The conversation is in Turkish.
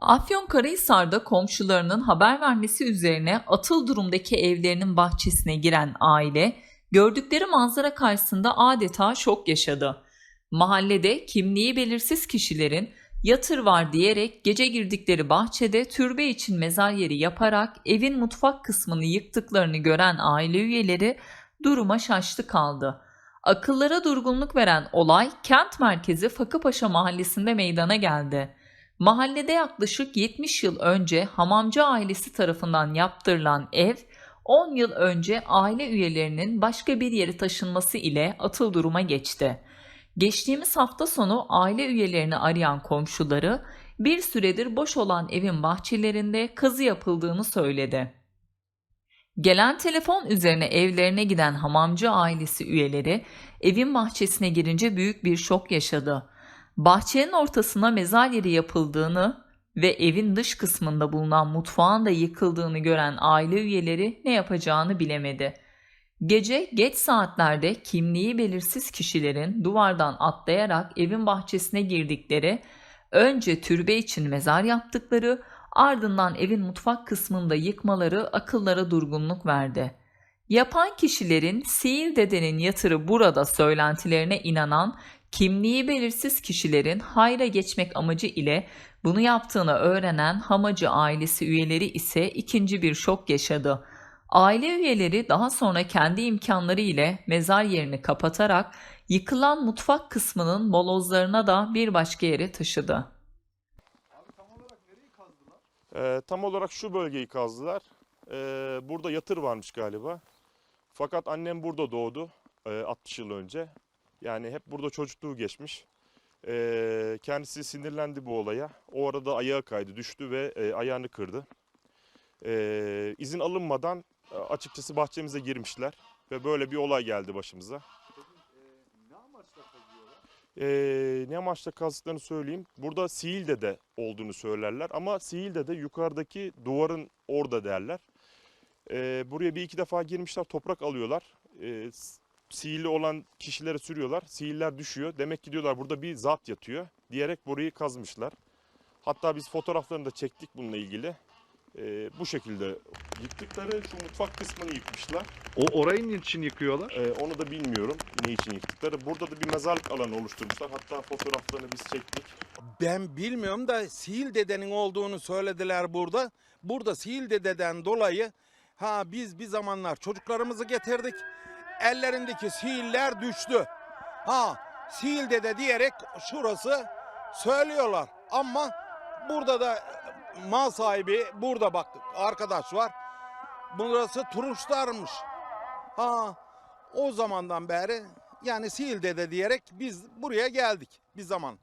Afyonkarahisar'da komşularının haber vermesi üzerine atıl durumdaki evlerinin bahçesine giren aile gördükleri manzara karşısında adeta şok yaşadı. Mahallede kimliği belirsiz kişilerin yatır var diyerek gece girdikleri bahçede türbe için mezar yeri yaparak evin mutfak kısmını yıktıklarını gören aile üyeleri duruma şaştı kaldı. Akıllara durgunluk veren olay kent merkezi Fakıpaşa mahallesinde meydana geldi. Mahallede yaklaşık 70 yıl önce hamamcı ailesi tarafından yaptırılan ev 10 yıl önce aile üyelerinin başka bir yere taşınması ile atıl duruma geçti. Geçtiğimiz hafta sonu aile üyelerini arayan komşuları bir süredir boş olan evin bahçelerinde kazı yapıldığını söyledi. Gelen telefon üzerine evlerine giden hamamcı ailesi üyeleri evin bahçesine girince büyük bir şok yaşadı. Bahçenin ortasına mezar yeri yapıldığını ve evin dış kısmında bulunan mutfağın da yıkıldığını gören aile üyeleri ne yapacağını bilemedi. Gece geç saatlerde kimliği belirsiz kişilerin duvardan atlayarak evin bahçesine girdikleri, önce türbe için mezar yaptıkları, ardından evin mutfak kısmında yıkmaları akıllara durgunluk verdi. Yapan kişilerin Sihir Dede'nin yatırı burada söylentilerine inanan kimliği belirsiz kişilerin hayra geçmek amacı ile bunu yaptığını öğrenen Hamacı ailesi üyeleri ise ikinci bir şok yaşadı. Aile üyeleri daha sonra kendi imkanları ile mezar yerini kapatarak yıkılan mutfak kısmının molozlarına da bir başka yere taşıdı. Ee, tam olarak şu bölgeyi kazdılar. Ee, burada yatır varmış galiba. Fakat annem burada doğdu e, 60 yıl önce. Yani hep burada çocukluğu geçmiş. Ee, kendisi sinirlendi bu olaya. O arada ayağa kaydı, düştü ve e, ayağını kırdı. Ee, izin alınmadan e, açıkçası bahçemize girmişler ve böyle bir olay geldi başımıza. Ee, ne amaçla kazdıklarını söyleyeyim. Burada Siil'de de olduğunu söylerler ama Siil'de de yukarıdaki duvarın orada derler. Ee, buraya bir iki defa girmişler toprak alıyorlar. S- sihirli olan kişilere sürüyorlar. Sihirler düşüyor. Demek ki diyorlar burada bir zat yatıyor diyerek burayı kazmışlar. Hatta biz fotoğraflarını da çektik bununla ilgili. Ee, bu şekilde yıktıkları şu mutfak kısmını yıkmışlar. O orayı için yıkıyorlar? Ee, onu da bilmiyorum ne için yıktıkları. Burada da bir mezarlık alanı oluşturmuşlar. Hatta fotoğraflarını biz çektik. Ben bilmiyorum da Sihil dedenin olduğunu söylediler burada. Burada Sihil dededen dolayı ha biz bir zamanlar çocuklarımızı getirdik. Ellerindeki sihirler düştü. Ha Sihil dede diyerek şurası söylüyorlar. Ama burada da mal sahibi burada bak arkadaş var. Burası turuşlarmış. Ha o zamandan beri yani Sihil dede diyerek biz buraya geldik bir zaman.